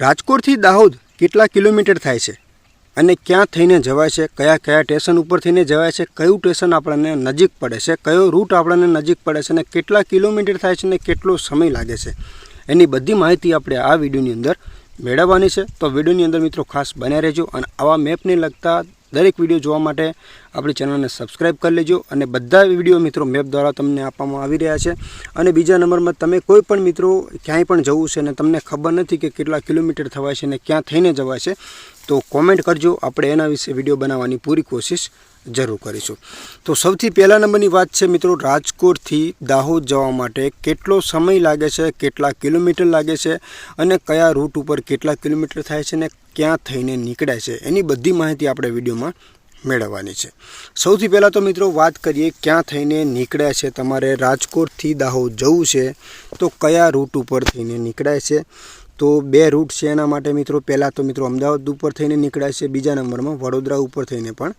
રાજકોટથી દાહોદ કેટલા કિલોમીટર થાય છે? અને ક્યાં થઈને જવાય છે? કયા કયા સ્ટેશન ઉપર થઈને જવાય છે? કયું સ્ટેશન આપણને નજીક પડે છે? કયો રૂટ આપણને નજીક પડે છે? અને કેટલા કિલોમીટર થાય છે અને કેટલો સમય લાગે છે? એની બધી માહિતી આપણે આ વિડીયોની અંદર મેળવવાની છે. તો વિડીયોની અંદર મિત્રો ખાસ બન્યા રહેજો અને આવા મેપને લગતા દરેક વીડિયો જોવા માટે આપણી ચેનલને સબસ્ક્રાઇબ કરી લેજો અને બધા વીડિયો મિત્રો મેપ દ્વારા તમને આપવામાં આવી રહ્યા છે. અને બીજા નંબરમાં તમે કોઈ પણ મિત્રો ક્યાંય પણ જવું છે અને તમને ખબર નથી કે કેટલા કિલોમીટર થવાય છે અને ક્યાં થઈને જવાય છે તો કોમેન્ટ કરજો. આપણે એના વિશે વીડિયો બનાવવાની પૂરી કોશિશ જરૂર કરીશું. તો સૌથી પહેલા નંબરની વાત છે મિત્રો, રાજકોટથી દાહોદ જવા માટે કેટલો સમય લાગે છે, કેટલા કિલોમીટર લાગે છે અને કયા રૂટ ઉપર કેટલા કિલોમીટર થાય છે ને ક્યાં થઈને નીકળે છે, એની બધી માહિતી આપણે વિડીયોમાં મેળવવાની છે. સૌથી પહેલાં તો મિત્રો વાત કરીએ ક્યાં થઈને નીકળ્યા છે, તમારે રાજકોટથી દાહોદ જવું છે તો કયા રૂટ ઉપર થઈને નીકળાય છે તો બે રૂટ છે એના માટે મિત્રો. પહેલાં તો મિત્રો અમદાવાદ ઉપર થઈને નીકળાય છે. બીજા નંબરમાં વડોદરા ઉપર થઈને પણ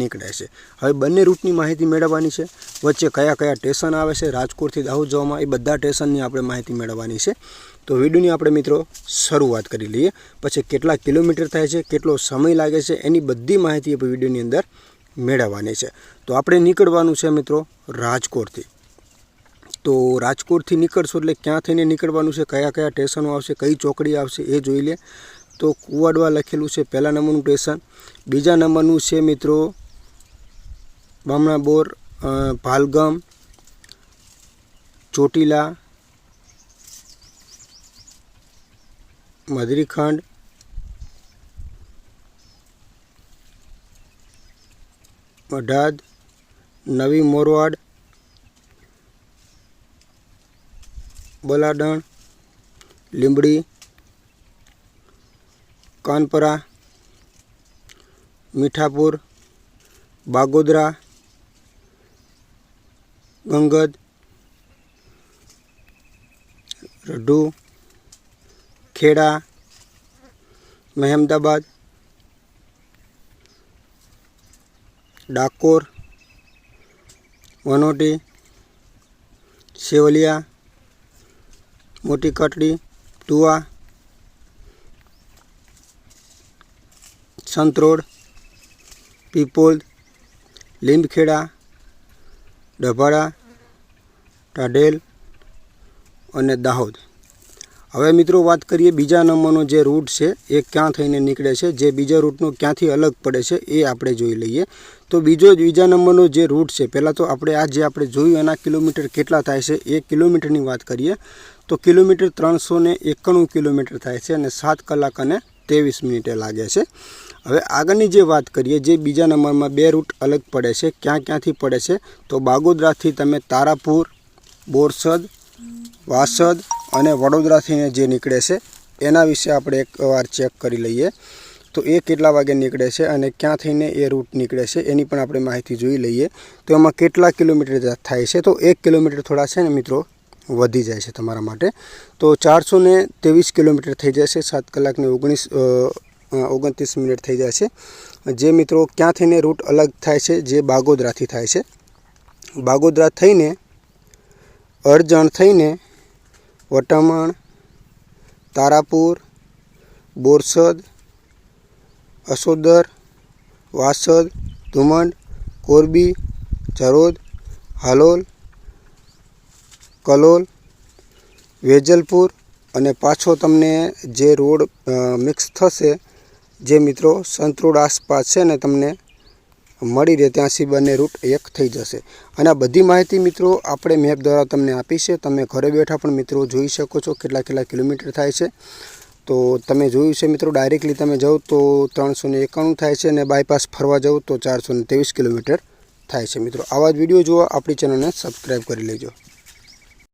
નીકળાય છે. હવે બંને રૂટની માહિતી મેળવવાની છે. વચ્ચે કયા કયા સ્ટેશન આવે છે, રાજકોટથી દાહોદ જવામાં એ બધા સ્ટેશનની આપણે માહિતી મેળવવાની છે. તો વિડીયોની આપણે મિત્રો શરૂઆત કરી લઈએ. પછી કેટલા કિલોમીટર થાય છે, કેટલો સમય લાગે છે, એની બધી માહિતી આપણે વિડીયોની અંદર મેળવવાની છે. તો આપણે નીકળવાનું છે મિત્રો રાજકોટથી. તો રાજકોટથી નીકળશો એટલે ક્યાં થઈને નીકળવાનું છે, કયા કયા સ્ટેશનો આવશે, કઈ ચોકડી આવશે એ જોઈ લે. તો કુવાડવા લખેલું છે પહેલા નંબરનું સ્ટેશન. બીજા નંબરનું છે મિત્રો બામણા બોર ભાલગમ, ચોટીલા, મધરીખંડ, અઢાદ, નવી મોરવાડ બલાડણ લીંબડી કાનપરા મીઠાપુર બાગોદરા ગંગદ રઢુ ખેડા મહેમદાબાદ ડાકોર વનોટી સેવલિયા મોટી કટડી તુવા સંતરોડ પીપોલ, લીંબખેડા, ડભાડા ટાડેલ અને દાહોદ. હવે મિત્રો વાત કરીએ બીજા નંબરનો જે રૂટ છે, એ ક્યાં થઈને નીકળે છે, જે બીજા રૂટનો ક્યાંથી અલગ પડે છે, એ આપણે જોઈ લઈએ. તો બીજો બીજા નંબરનો જે રૂટ છે, પહેલાં તો આપણે આ જે આપણે જોયું એના કિલોમીટર કેટલા થાય છે, એ કિલોમીટરની વાત કરીએ. તો કિલોમીટર ત્રણસો ને એકાણું કિલોમીટર થાય છે અને સાત કલાક અને ત્રેવીસ મિનિટે લાગે છે. હવે આગળની જે વાત કરીએ, જે બીજા નંબરમાં બે રૂટ અલગ પડે છે, ક્યાં ક્યાંથી પડે છે, તો બાગોદરાથી તમે તારાપુર, બોરસદ, વાસદ અને વડોદરાથી જે નીકળે છે, એના વિશે આપણે એકવાર ચેક કરી લઈએ. તો એ કેટલા વાગે નીકળે છે અને ક્યાં થઈને એ રૂટ નીકળે છે એની પણ આપણે માહિતી જોઈ લઈએ. તો એમાં કેટલા કિલોમીટર થાય છે? તો એક કિલોમીટર થોડા છે ને મિત્રો, વધી જાય છે તમારા માટે. તો ચારસો ને ત્રેવીસ કિલોમીટર થઈ જશે, સાત કલાકને ઓગણીસ ઓગણત્રીસ મિનિટ થઈ જાય છે જે મિત્રો ક્યાં થઈને રૂટ અલગ થાય છે, જે બાગોદરાથી થાય છે. બાગોદરા થઈને, અરજણ થઈને, વટામણ, તારાપુર, બોરસદ અસોદર વાસદ, ધુમંડ, કોરબી, જરોદ, હાલોલ, કલોલ, વેજલપુર અને પાછો તમને જે રોડ મિક્સ થશે, જે મિત્રો સંતરોડ આસપાસ છે ને તમને મળી રહે, ત્યાંથી બંને રૂટ એક થઈ જશે. અને આ બધી માહિતી મિત્રો આપણે મેપ દ્વારા તમને આપી છે. તમે ઘરે બેઠા પણ મિત્રો જોઈ શકો છો કેટલા કેટલા કિલોમીટર થાય છે. તો તમે જોયું છે મિત્રો ડાયરેક્ટલી તમે જાઓ તો ત્રણસો ને એકાણું થાય છે અને બાયપાસ ફરવા જાઓ તો ચારસો ને ત્રેવીસ કિલોમીટર થાય છે મિત્રો. આવા જ વીડિયો જોવા આપણી ચેનલને સબસ્ક્રાઈબ કરી લેજો.